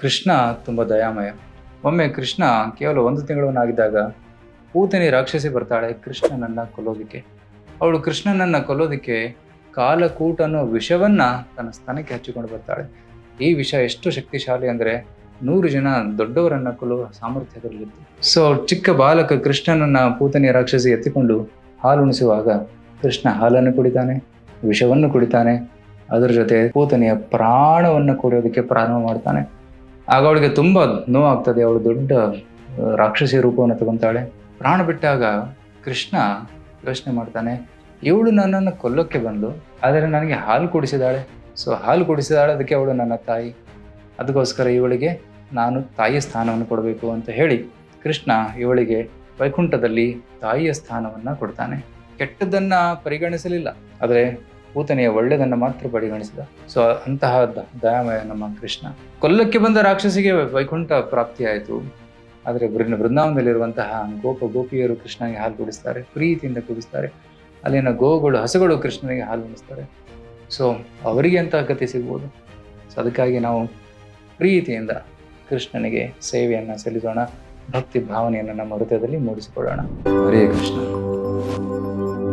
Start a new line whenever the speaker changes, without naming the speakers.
ಕೃಷ್ಣ ತುಂಬ ದಯಾಮಯ. ಒಮ್ಮೆ ಕೃಷ್ಣ ಕೇವಲ ಒಂದು ತಿಂಗಳವನಾಗಿದ್ದಾಗ ಪೂತನಿ ರಾಕ್ಷಸಿ ಬರ್ತಾಳೆ ಕೃಷ್ಣನನ್ನ ಕೊಲ್ಲೋದಿಕ್ಕೆ. ಅವಳು ಕೃಷ್ಣನನ್ನ ಕೊಲ್ಲೋದಿಕ್ಕೆ ಕಾಲಕೂಟ ಅನ್ನೋ ವಿಷವನ್ನ ತನ್ನ ಸ್ಥಾನಕ್ಕೆ ಹಚ್ಚಿಕೊಂಡು ಬರ್ತಾಳೆ. ಈ ವಿಷ ಎಷ್ಟು ಶಕ್ತಿಶಾಲಿ ಅಂದ್ರೆ ನೂರು ಜನ ದೊಡ್ಡವರನ್ನ ಕೊಲ್ಲುವ ಸಾಮರ್ಥ್ಯದಲ್ಲಿತ್ತು ಸೊ ಚಿಕ್ಕ ಬಾಲಕ ಕೃಷ್ಣನನ್ನ ಪೂತನಿ ರಾಕ್ಷಸಿ ಎತ್ತಿಕೊಂಡು ಹಾಲುಣಿಸುವಾಗ ಕೃಷ್ಣ ಹಾಲನ್ನು ಕುಡಿತಾನೆ, ವಿಷವನ್ನು ಕುಡಿತಾನೆ, ಅದರ ಜೊತೆ ಪೂತನಿಯ ಪ್ರಾಣವನ್ನು ಕುಡಿಯೋದಕ್ಕೆ ಪ್ರಾರಂಭ ಮಾಡ್ತಾನೆ. ಆಗ ಅವಳಿಗೆ ತುಂಬ ನೋವಾಗ್ತದೆ. ಅವಳು ದೊಡ್ಡ ರಾಕ್ಷಸಿ ರೂಪವನ್ನು ತಗೊತಾಳೆ. ಪ್ರಾಣ ಬಿಟ್ಟಾಗ ಕೃಷ್ಣ ಯೋಚನೆ ಮಾಡ್ತಾನೆ, ಇವಳು ನನ್ನನ್ನು ಕೊಲ್ಲೋಕ್ಕೆ ಬಂದು ಆದರೆ ನನಗೆ ಹಾಲು ಕುಡಿಸಿದಾಳೆ. ಸೊ, ಹಾಲು ಕುಡಿಸಿದಾಳೆ, ಅದಕ್ಕೆ ಅವಳು ನನ್ನ ತಾಯಿ. ಅದಕ್ಕೋಸ್ಕರ ಇವಳಿಗೆ, ನಾನು ತಾಯಿಯ ಸ್ಥಾನವನ್ನು ಕೊಡಬೇಕು ಅಂತ ಹೇಳಿ ಕೃಷ್ಣ ಇವಳಿಗೆ ವೈಕುಂಠದಲ್ಲಿ ತಾಯಿಯ ಸ್ಥಾನವನ್ನು ಕೊಡ್ತಾನೆ. ಕೆಟ್ಟದ್ದನ್ನು ಪರಿಗಣಿಸಲಿಲ್ಲ. ಆದರೆ ಪೂತನೆಯ ಒಳ್ಳೆಯದನ್ನು ಮಾತ್ರ ಪರಿಗಣಿಸಿದ. ಸೊ ಅಂತಹ ದಯಾಮಯ ನಮ್ಮ ಕೃಷ್ಣ. ಕೊಲ್ಲಕ್ಕೆ ಬಂದ ರಾಕ್ಷಸಿಗೆ ವೈಕುಂಠ ಪ್ರಾಪ್ತಿಯಾಯಿತು. ಆದರೆ ಬೃನ್ ಬೃಂದಾವನದಲ್ಲಿರುವಂತಹ ಗೋಪ ಗೋಪಿಯರು ಕೃಷ್ಣನಿಗೆ ಹಾಲು ಕುಡಿಸ್ತಾರೆ, ಪ್ರೀತಿಯಿಂದ ಕುಡಿಸ್ತಾರೆ. ಅಲ್ಲಿನ ಗೋಗಳು, ಹಸುಗಳು ಕೃಷ್ಣನಿಗೆ ಹಾಲು ಉಣಿಸ್ತಾರೆ. ಸೊ ಅವರಿಗೆ ಅಂತಹ ಗತಿ ಸಿಗ್ಬೋದು. ಸೊ ಅದಕ್ಕಾಗಿ ನಾವು ಪ್ರೀತಿಯಿಂದ ಕೃಷ್ಣನಿಗೆ ಸೇವೆಯನ್ನು ಸಲ್ಲಿಸೋಣ. ಭಕ್ತಿ ಭಾವನೆಯನ್ನು ನಮ್ಮ ಹೃದಯದಲ್ಲಿ ಮೂಡಿಸಿಕೊಳ್ಳೋಣ. ಹರೇ ಕೃಷ್ಣ.